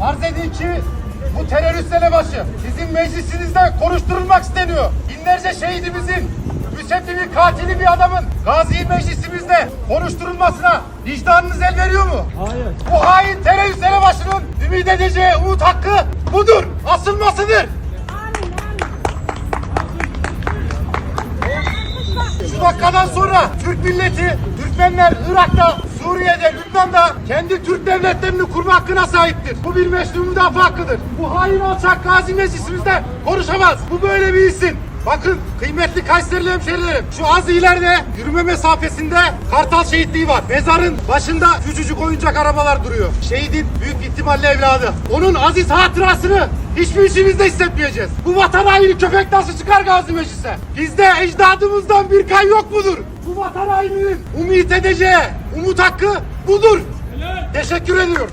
Arz edin ki bu terörist elebaşı sizin meclisinizde konuşturulmak isteniyor. Binlerce şehidimizin müsebbibi katili bir adamın gazi meclisimizde konuşturulmasına vicdanınız el veriyor mu? Hayır. Bu hain terörist elebaşının ümit edeceği umut hakkı budur. Asılmasıdır. Şu dakikadan sonra Türk milleti, Türkmenler Irak'ta, Suriye'de, Lübnan'da kendi Türk devletlerini kurma hakkına sahiptir. Bu bir meşru müdafaa hakkıdır. Bu hain alçak gazi meclisimizde konuşamaz. Bu böyle bir isim. Bakın kıymetli Kayserili hemşerilerim şu az ileride yürüme mesafesinde Kartal şehitliği var. Mezarın başında küçücük oyuncak arabalar duruyor. Şehidin büyük ihtimalle evladı. Onun aziz hatırasını hiçbir işimizde hissetmeyeceğiz. Bu vatan haini köpek nasıl çıkar gazi meclise? Bizde ecdadımızdan bir kan yok mudur? Bu vatan haininin umut edeceği umut hakkı budur. Teşekkür ediyorum.